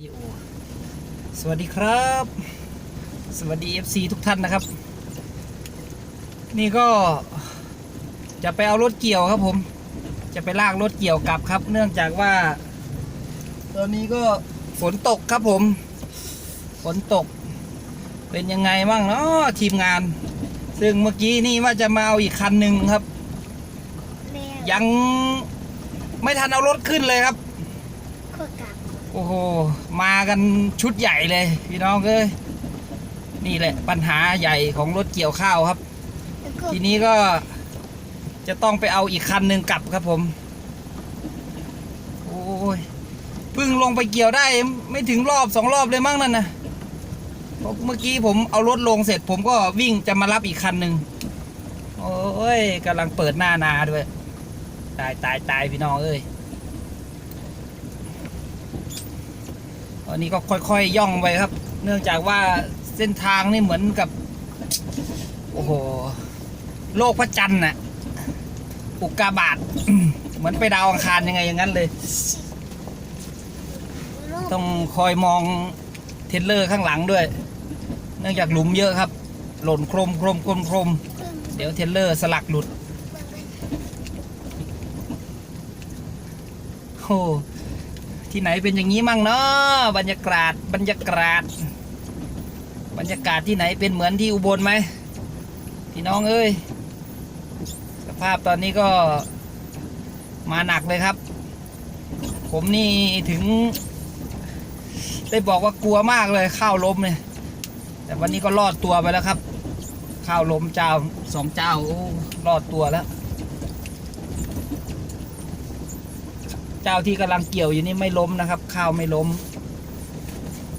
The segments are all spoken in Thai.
วิดีโอสวัสดีครับ สวัสดี FC ทุกท่านนะครับ นี่ก็จะไปเอารถเกี่ยวครับผม จะไปลากรถเกี่ยวกลับครับ เนื่องจากว่า ตอนนี้ก็ฝนตกครับผม ฝนตก เป็นยังไงบ้างเนาะทีมงาน ซึ่งเมื่อกี้นี่ว่าจะมาเอาอีกคันหนึ่งครับแม่ยังไม่ทันเอารถขึ้นเลยครับก็กลับโอ้โห มากันชุดใหญ่เลยพี่น้องเอ้ยนี่แหละปัญหาใหญ่ของรถเกี่ยวข้าวครับ ทีนี้ก็จะต้องไปเอาอีกคันหนึ่งกลับครับผม โอ้ยเพิ่งลงไปเกี่ยวได้ไม่ถึงรอบสองรอบเลยมั้งนั่นนะเพราะเมื่อกี้ผมเอารถลงเสร็จผมก็วิ่งจะมารับอีกคันหนึ่งโอ้ยกำลังเปิดหน้านาด้วย ตายตายตายพี่น้องเอ้ย ตอนนี้ก็ค่อยๆย่องไปครับ เนื่องจากว่าเส้นทางนี่เหมือนกับ โอ้โห โลกพระจันทร์น่ะ อุกกาบาต เหมือนไปดาวอังคารยังไงอย่างนั้นเลย ต้องคอยมองเทเลอร์ข้างหลังด้วย เนื่องจากหลุมเยอะครับ หล่นโครมโครมโครมโครมเดี๋ยวเทเลอร์สลักหลุดโอ้ ที่ไหนเป็นอย่างนี้มั่งเนาะบรรยากาศบรรยากาศ บรรยากาศที่ไหนเป็นเหมือนที่อุบลไหมพี่น้องเอ้ยสภาพตอนนี้ก็มาหนักเลยครับ ผมนี่ถึง ได้บอกว่ากลัวมากเลยข้าวล้มเนี่ยแต่วันนี้ก็รอดตัวไปแล้วครับ ข้าวล้มเจ้าสองเจ้ารอดตัวแล้ว จ้าที่กำลังเกี่ยวอยู่นี่ไม่ล้มนะครับ ข้าวไม่ล้ม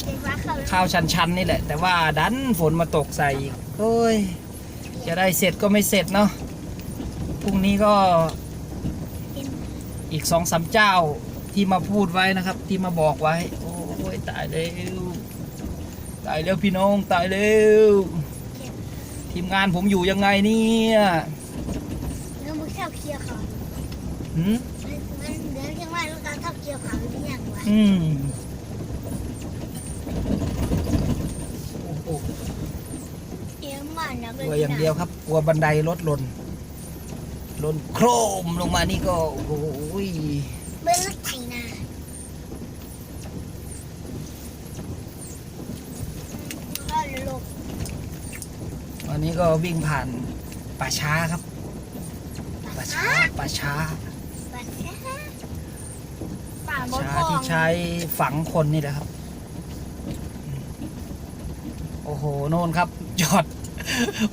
เด็กว่าเขาข้าวชันๆนี่แหละ แต่ว่าดันฝนมาตกใส่อีกโอ้ย จะได้เสร็จก็ไม่เสร็จเนาะพรุ่งนี้ก็อีกสองสามเจ้าที่มาพูดไว้นะครับ ที่มาบอกไว้ โอ้ยตายแล้วตายแล้วพี่น้องตายแล้วทีมงานผมอยู่ยังไงเนี่ยแล้วมึงชอบเคี้ยวเขา หืมมันมันเดี๋ยวยังว่าลูกการชอบเคี้ยวเขาหรือยังวะอืมโอ้โหเดี๋ยวมันนะกลัวอย่างเดียวครับกลัวบันไดรถหล่นหล่นโครมลงมานี่ก็โอ้โหเบิ้ลรถไถนาก็ลบวันนี้ก็วิ่งผ่านป่าช้าครับป่าช้าป่าช้าปัดแค่ ป่าป่าบนช้าคลอที่งใช้ฝังคนนี่แหละครับ โอ้โห โน่นครับ จอด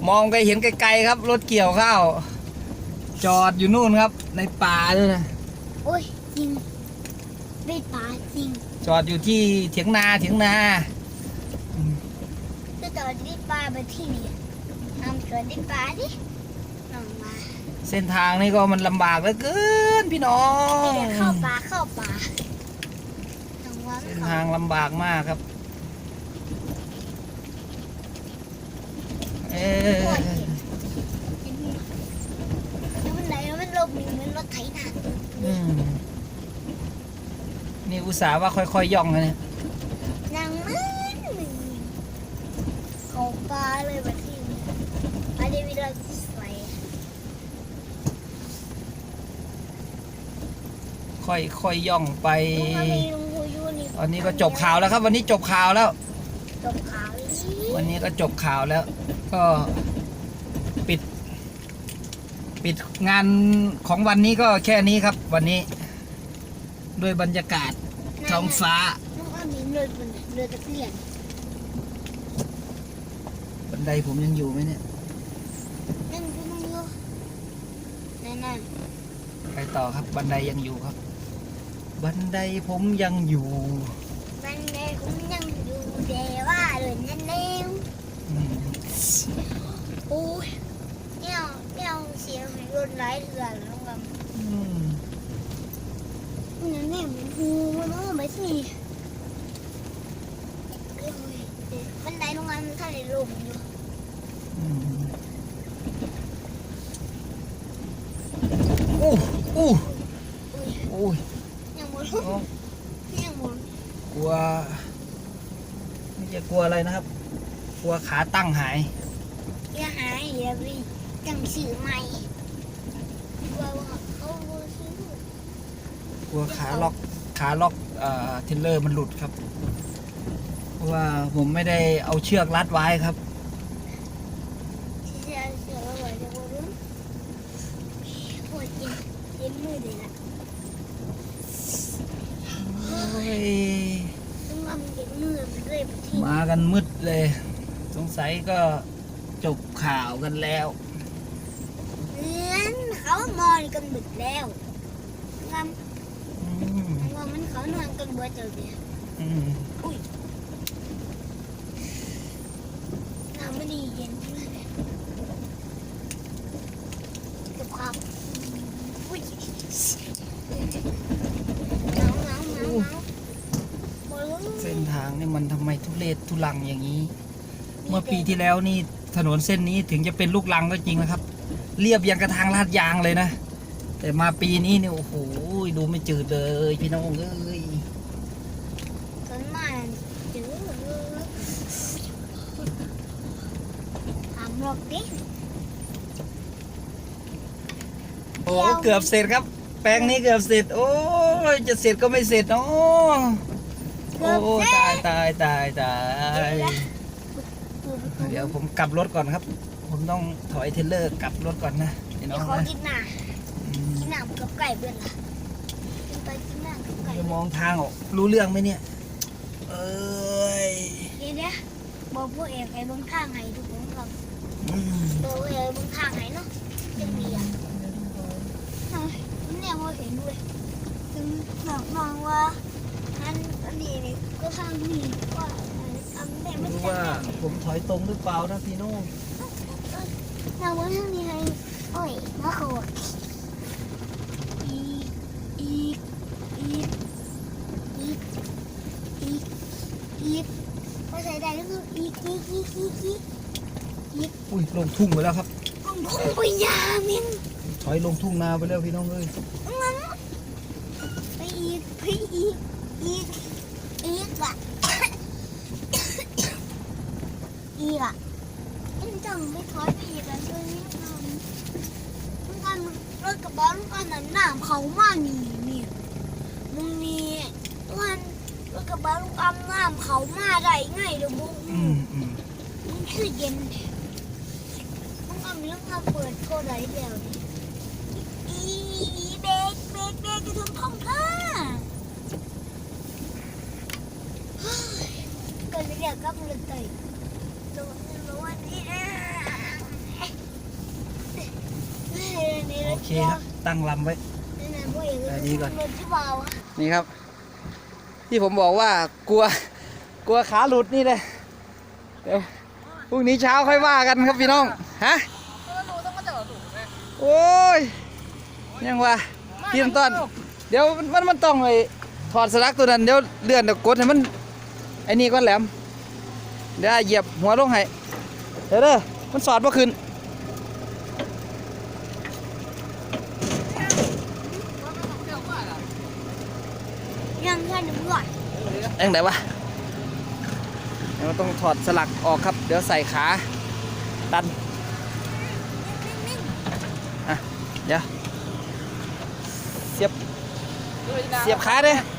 มองไปเห็นไกลๆครับ รถเกี่ยวข้าว จอดอยู่นู่นครับ ในป่าเลยนะ โอ้ยจริงไม่ป่าจริงจอดอยู่ที่เถียงนาเถียงนาก็ตอนที่ป่าไปที่นี่นำสวนที่ป่าดิลงมาเส้นทางนี่ก็มันลำบากเหลือเกินพี่น้องเดี๋ยวเข้าป่าเข้าป่าลงมา เส้นเข้าทางลำบากมากครับ เออปวดเจ็บแล้วมันไหลแล้วมันลมเหมือนรถไถนาอืมนี่อุตส่าห์ว่าค่อยๆย่องนะเนี่ยนางมันเข้าป่าเลยแบบที่นี่อันนี้มีรถสวยค่อยๆย่องไป ลุงก็มีลุงฮูยูนี่ ตอนนี้ก็จบข่าวแล้วครับ วันนี้จบข่าวแล้ว จบข่าวอีกวันนี้ก็จบข่าวแล้ว ก็ปิด ปิดงานของวันนี้ก็แค่นี้ครับ วันนี้ ด้วยบรรยากาศท้องฟ้าลุงก็มีเรือเรือตะเกียงบันไดผมยังอยู่ไหมเนี่ยนั่นคือลุงยูนั่นนั่นไปต่อครับบันไดยังอยู่ครับ บันไดผมยังอยู่มันในผมยังอยู่เดว่าเลยนั่นเองอืมโอ้ยเนี่ยเนี่ยเสียงให้รถไหลเถื่อนแล้วแบบอืมเนี่ยเนี่ยมันหูมันเออไม่สิเอ้ยมันไหลลงมามันทะเลลมอยู่ อืมอู้อู้ อุ้ย อู้ย ยังหมด โอ้ ยังหมด กลัว ไม่จะ กลัวอะไรนะครับ กลัวขาตั้งหายอย่าหายอย่าไปจังสื่อใหม่ว่าว่าเขาบ่ซื้อกลัวขาล็อกขาล็อกเอ่อเทรลเลอร์มันหลุดครับ เพราะว่าผมไม่ได้เอาเชือกรัดไว้ครับ ที่จะเสือว่าจะบ่รู้ปวดเย็นเย็นมือเลยล่ะโอ้ยต้องทำเย็น มือไปเลยไปที่มากันมืดเลย สงสัยก็จบข่าวกันแล้วเลี้ยนเขานอนกันดึกแล้วงามอืมว่ามันเขานอนกันเบื่อเจ้าเดียวอืม อุ้ยน้ำไม่ดีเย็นมากเลยกับข้าวอุ้ยหนาวหนาวหนาวหนาวโอ้ย เส้นทางนี่มัน ทำไมทุเรศทุลังอย่างนี้ เมื่อปีที่แล้วนี่ถนนเส้นนี้ถึงจะเป็นลูกลังก็จริงนะครับ เรียบยังกระทางลาดยางเลยนะ แต่มาปีนี้เนี่ยโอ้โหดูไม่จืดเลยพี่น้องเอ้ยต้นไม้จืดทำหรอกดิโอ้เกือบเสร็จครับ แปลงนี้เกือบเสร็จ โอ้ยจะเสร็จก็ไม่เสร็จเนาะเกื โอ้อบเสร็ตายจตายตายตายเดี๋เดี๋ยวผมกลับรถก่อนครับ ผมต้องถอยเทรลเลอร์กลับรถก่อนนะพี่น้องยวขอนะกินหนาอืมกินหนากับไก่เบื่อละกินไปกินหนากับไก่จะมองทางออกรู้เรื่องไหมเนี่ย เอ้ยเดี๋ยวเดี๋ยวบอกพวกเอกไอ้เบางข้างไห้ทุกคนครับอืมบอกเอกเบางข้างไห้เนาะจะมีอะเอาเนี่ยพอเห็นด้วยถึงบอกน้องว่าอั นี่นี่ก็ข้างนี้ว่าอันนี้ไม่รู้ว่าผมถอยตรงหรือเปล่านะพี่โน่เราว่าทางนี้ให้โอ้ยมาเขาอะอีกอีกอีกอีกอีกอีกพอใส่ได้ก็คืออีกอีกอีกอีกอีกอุ้ยลงทุ่งไปแล้วครับผมพุ่งไปยามินถอยลงทุ่งนาไปแล้วพี่น้องเอ้ยงั้นไปอีกไปอีกอีก อีกอะอีกอะมันจังไม่ถอยไปอีกแล้วด้วยนี่ทำมันกันรถกระบะมันกันน่ะน้ำเขามานี่นี่มึงมีวันรถกระบะลูกอำน้ำเขามาได้ไงเดี๋ยวบุ้งอืมอืมมันคือเย็นมันก็มีเรื่องมาเปิดโกได้เดียวนี่อีอีเบรกเบรกเบรกจะทำท่องท่าเฮ้ย ก็เลยอยากกลับเลยเตยตัวนี้รู้ว่านี่เอ้ยโอเคครับ ตั้งลำไว้นี่นะพ่อเอกอันนี้ก่อนรถที่เบาอะนี่ครับ ที่ผมบอกว่ากลัว กลัวขาหลุดนี่เลยเดี๋ยวพรุ่งนี้เช้าค่อยว่ากันครับพี่น้อง ฮะโอ้ย ยังวะพี่ต้นต้นเดี๋ยวมันมันต้องไปถอดสลักตัวนั้น เดี๋ยวเลื่อนเดี๋ยวกดให้มันไอ้นี่ก้อนแหลม เดี๋ยวเหยียบหัวลงให้เดี๋ยวเด้อมันสอดมาขึ้นยังแค่หนึ่งก่อนเอ็งไหนวะเดี๋ยวต้องถอดสลักออกครับ เดี๋ยวใส่ขาดันอะเดี๋ยวเสียบเสียบขาเด้เ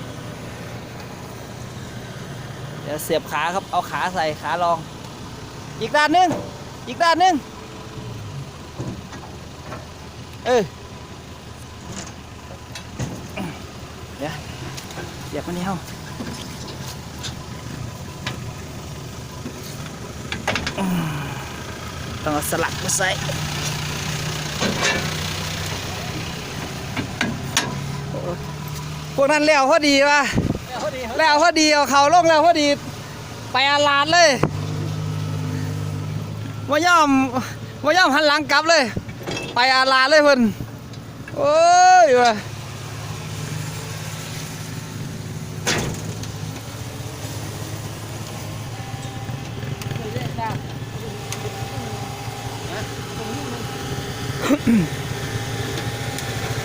ดี๋ยวเสียบขาครับ เอาขาใส่ขารอง อีกด้านหนึง อีกด้านหนึง เออเดี๋ยวเสียบมันนี่เฮาต้องเอาสลักมาใส่พวกนั้นแล้วพอดีว่ะ แล้วพอดีเอาเขาลงแล้วพอดี ไปอาลาดเลยว่าย่อมว่าย่อมหันหลังกลับเลย ไปอาลาดเลยเพิ่นโอ้ยว่ะ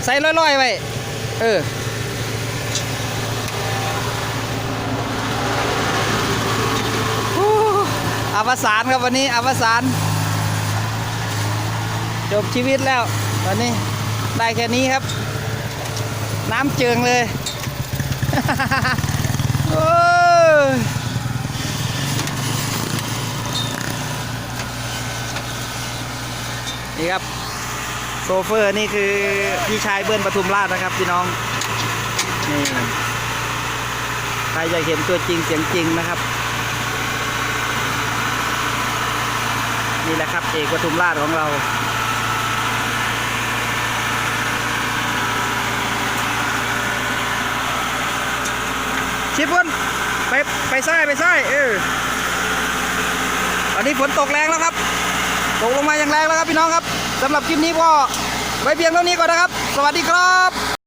ใส่ลอยๆไว้เออ อวสานครับวันนี้อวสานจบชีวิตแล้วตอนนี้ได้แค่นี้ครับ น้ำเจิงเลยโอ้ยนี่ครับ โซเฟอร์นี่คือพี่ชายเบิ้ลปทุมราชนะครับพี่น้องนี่ใครอยากเห็นตัวจริงเสียงจริงนะครับ นี่แหละครับเอกปทุมราชของเราชิปพุ่นไปไปซ้ายไปซ้ายเออตอนนี้ฝนตกแรงแล้วครับ ตกลงมาอย่างแรงแล้วครับพี่น้องครับสำหรับคลิปนี้ก็ไว้เพียงเท่านี้ก่อนนะครับ สวัสดีครับ